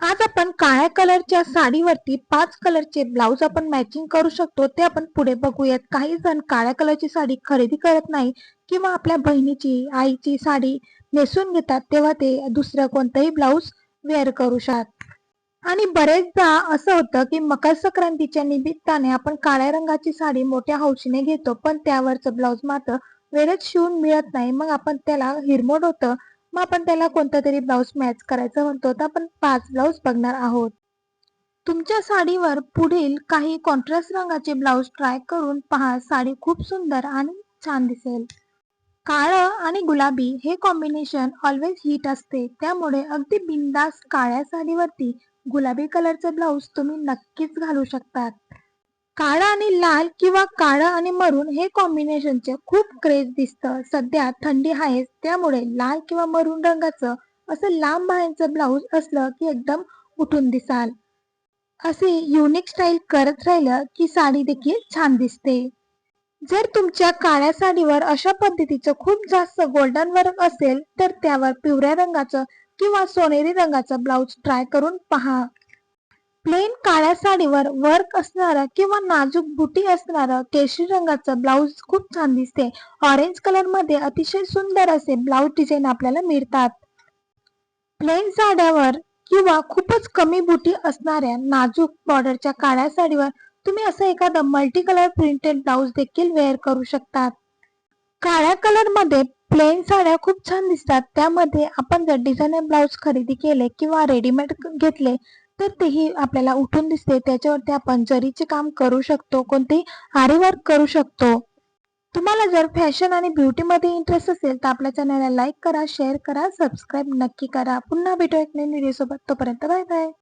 आज आपण काळ्या कलरच्या साडीवरती पाच कलरचे ब्लाऊज आपण मॅचिंग करू शकतो. ते आपण पुढे बघूयात. काही जण काळ्या कलरची साडी खरेदी करत नाही किंवा आपल्या बहिणीची आईची साडी नेसून घेतात तेव्हा ते दुसरं कोणतंही ब्लाऊज वेअर करू शकतात. आणि बरेचदा असं होतं की मकर संक्रांतीच्या निमित्ताने आपण काळ्या रंगाची साडी मोठ्या हौशीने घेतो पण त्यावरचं ब्लाऊज मात्र वेळेत शिवून मिळत नाही. मग आपण त्याला हिरमोड होतं मग आपण त्याला कोणता तरी ब्लाऊज मॅच करायचं म्हणतो तर आपण पाच ब्लाऊज बघणार आहोत. तुमच्या साडीवर पुढील काही कॉन्ट्रास्ट रंगाचे ब्लाऊज ट्राय करून पहा साडी खूप सुंदर आणि छान दिसेल. काळं आणि गुलाबी हे कॉम्बिनेशन ऑलवेज हिट असते. त्यामुळे अगदी बिंदास काळ्या साडीवरती गुलाबी कलरचे ब्लाऊज तुम्ही नक्कीच घालू शकतात. काळा आणि लाल किंवा काळं आणि मरून हे कॉम्बिनेशनचे खूप क्रेज दिसतं. सध्या थंडी आहेच त्यामुळे लाल किंवा मरून रंगाचं असं लांब बाह्यांचं ब्लाऊज असलं की एकदम उठून दिसाल. असे युनिक स्टाईल करत राहिलं की साडी देखील छान दिसते. जर तुमच्या काळ्या साडीवर अशा पद्धतीचं खूप जास्त गोल्डन वर्क असेल तर त्यावर पिवळ्या रंगाचं किंवा सोनेरी रंगाचं ब्लाऊज ट्राय करून पहा. प्लेन काळ्या साडीवर वर्क असणारं किंवा नाजूक बुटी असणार केशरी रंगाचं ब्लाऊज खूप छान दिसते. ऑरेंज कलरमध्ये अतिशय सुंदर असे ब्लाऊज डिझाईन आपल्याला मिळतात. प्लेन साड्यावर किंवा खूपच कमी बुटी असणाऱ्या नाजूक बॉर्डरच्या काळ्या साडीवर तुम्ही असं एखादं मल्टी कलर प्रिंटेड ब्लाऊज देखील वेअर करू शकतात. काळ्या कलरमध्ये प्लेन साड्या खूप छान दिसतात. त्यामध्ये आपण जर डिझायनर ब्लाऊज खरेदी केले किंवा रेडीमेड घेतले तर तेही आपल्याला उठून दिसते. त्याच्यावरती आपण जरीचे काम करू शकतो कोणतेही आरीवर्क करू शकतो. तुम्हाला जर फॅशन आणि ब्युटीमध्ये इंटरेस्ट असेल तर आपल्या चॅनलला लाईक करा शेअर करा सबस्क्राईब नक्की करा. पुन्हा भेटू एक नवीन व्हिडिओसोबत तोपर्यंत बाय बाय